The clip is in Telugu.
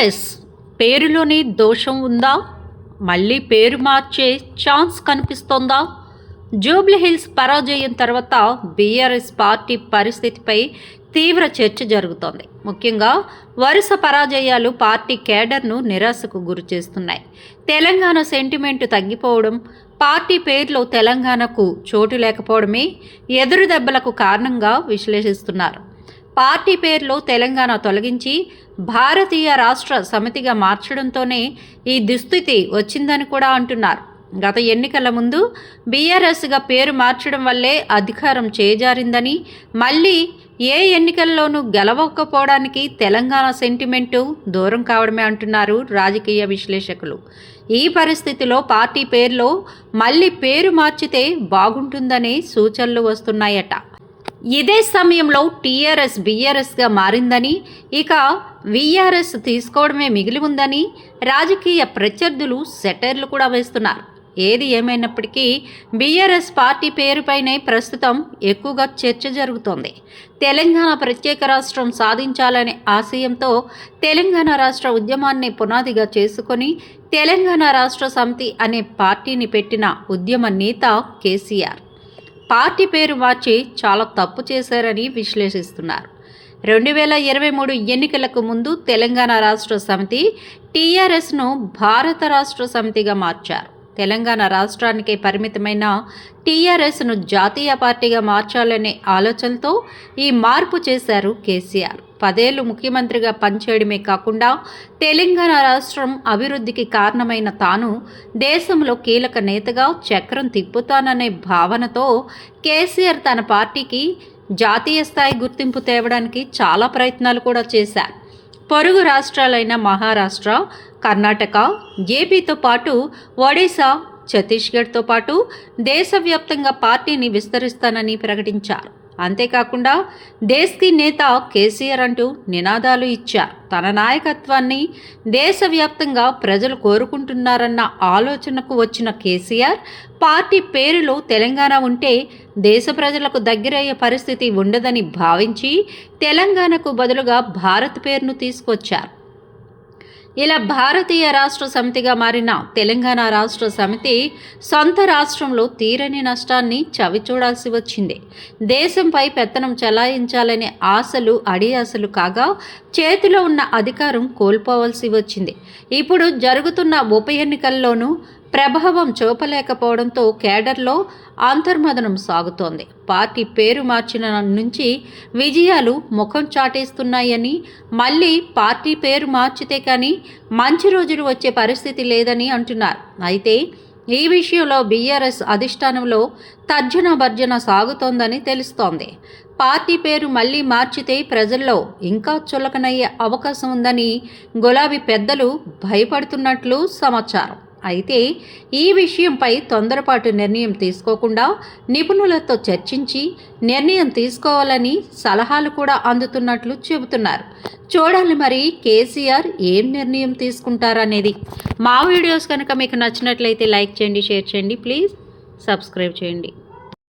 ఎస్ పేరులోని దోషం ఉందా? మళ్ళీ పేరు మార్చే ఛాన్స్ కనిపిస్తోందా? జూబ్లీహిల్స్ పరాజయం తర్వాత బీఆర్ఎస్ పార్టీ పరిస్థితిపై తీవ్ర చర్చ జరుగుతోంది. ముఖ్యంగా వరుస పరాజయాలు పార్టీ కేడర్ను నిరాశకు గురిచేస్తున్నాయి తెలంగాణ సెంటిమెంట్ తగ్గిపోవడం పార్టీ పేరులో తెలంగాణకు చోటు లేకపోవడమే ఎదురు దెబ్బలకు కారణంగా విశ్లేషిస్తున్నారు. పార్టీ పేరులో తెలంగాణ తొలగించి భారతీయ రాష్ట్ర సమితిగా మార్చడంతోనే ఈ దుస్థితి వచ్చిందని కూడా అంటున్నారు. గత ఎన్నికల ముందు బీఆర్ఎస్గా పేరు మార్చడం వల్లే అధికారం చేజారిందని మళ్ళీ ఏ ఎన్నికల్లోనూ గెలవకపోవడానికి తెలంగాణ సెంటిమెంటు దూరం కావడమే అంటున్నారు రాజకీయ విశ్లేషకులు. ఈ పరిస్థితిలో పార్టీ పేరులో మళ్ళీ పేరు మార్చితే బాగుంటుందనే సూచనలు వస్తున్నాయట. ఇదే సమయంలో టీఆర్ఎస్ బీఆర్ఎస్గా మారిందని ఇక వీఆర్ఎస్ తీసుకోవడమే మిగిలి ఉందని రాజకీయ ప్రత్యర్థులు సెటర్లు కూడా వేస్తున్నారు. ఏది ఏమైనప్పటికీ బీఆర్ఎస్ పార్టీ పేరుపైనే ప్రస్తుతం ఎక్కువగా చర్చ జరుగుతోంది. తెలంగాణ ప్రత్యేక రాష్ట్రం సాధించాలనే ఆశయంతో తెలంగాణ రాష్ట్ర ఉద్యమాన్ని పునాదిగా చేసుకొని తెలంగాణ రాష్ట్ర సమితి అనే పార్టీని పెట్టిన ఉద్యమ నేత కేసీఆర్. పార్టీ పేరు మార్చి చాలా తప్పు చేశారని విశ్లేషిస్తున్నారు. రెండు వేల ఇరవై మూడు ఎన్నికలకు ముందు తెలంగాణ రాష్ట్ర సమితి టీఆర్ఎస్ను భారత రాష్ట్ర సమితిగా మార్చారు. తెలంగాణ రాష్ట్రానికే పరిమితమైన టీఆర్ఎస్ను జాతీయ పార్టీగా మార్చాలనే ఆలోచనతో ఈ మార్పు చేశారు కేసీఆర్. పదేళ్ళు ముఖ్యమంత్రిగా పనిచేయడమే కాకుండా తెలంగాణ రాష్ట్రం అభివృద్ధికి కారణమైన తాను దేశంలో కీలక నేతగా చక్రం తిప్పుతాననే భావనతో కేసీఆర్ తన పార్టీకి జాతీయ స్థాయి గుర్తింపు తేవడానికి చాలా ప్రయత్నాలు కూడా చేశారు. పొరుగు రాష్ట్రాలైన మహారాష్ట్ర కర్ణాటక ఏపీతో పాటు ఒడిశా ఛత్తీస్గఢ్తో పాటు దేశవ్యాప్తంగా పార్టీని విస్తరిస్తానని ప్రకటించారు. అంతేకాకుండా దేశ్కి నేత కేసీఆర్ అంటూ నినాదాలు ఇచ్చారు. తన నాయకత్వాన్ని దేశవ్యాప్తంగా ప్రజలు కోరుకుంటున్నారన్న ఆలోచనకు వచ్చిన కేసీఆర్ పార్టీ పేరులో తెలంగాణ ఉంటే దేశ ప్రజలకు దగ్గరయ్యే పరిస్థితి ఉండదని భావించి తెలంగాణకు బదులుగా భారత్ పేరును తీసుకొచ్చారు. ఇలా భారతీయ రాష్ట్ర సమితిగా మారిన తెలంగాణ రాష్ట్ర సమితి సొంత రాష్ట్రంలో తీరని నష్టాన్ని చవిచూడాల్సి వచ్చింది. దేశంపై పెత్తనం చెలాయించాలనే ఆశలు అడియాసలు కాగా చేతిలో ఉన్న అధికారం కోల్పోవలసి వచ్చింది. ఇప్పుడు జరుగుతున్న ఉప ఎన్నికల్లోనూ ప్రభావం చూపలేకపోవడంతో కేడర్లో అంతర్మదనం సాగుతోంది. పార్టీ పేరు మార్చిన నుంచి విజయాలు ముఖం చాటేస్తున్నాయని మళ్ళీ పార్టీ పేరు మార్చితే కానీ మంచి రోజులు వచ్చే పరిస్థితి లేదని అంటున్నారు. అయితే ఈ విషయంలో బీఆర్ఎస్ అధిష్టానంలో తర్జన భర్జన సాగుతోందని తెలుస్తోంది. పార్టీ పేరు మళ్ళీ మార్చితే ప్రజల్లో ఇంకా చులకనయ్యే అవకాశం ఉందని గులాబీ పెద్దలు భయపడుతున్నట్లు సమాచారం. అయితే ఈ విషయంపై తొందరపాటు నిర్ణయం తీసుకోకుండా నిపుణులతో చర్చించి నిర్ణయం తీసుకోవాలని సలహాలు కూడా అందుతున్నట్లు చెబుతున్నారు. చూడాలి మరి కేసీఆర్ ఏం నిర్ణయం తీసుకుంటారనేది. మా వీడియోస్ కనుక మీకు నచ్చినట్లయితే లైక్ చేయండి షేర్ చేయండి ప్లీజ్ సబ్స్క్రైబ్ చేయండి.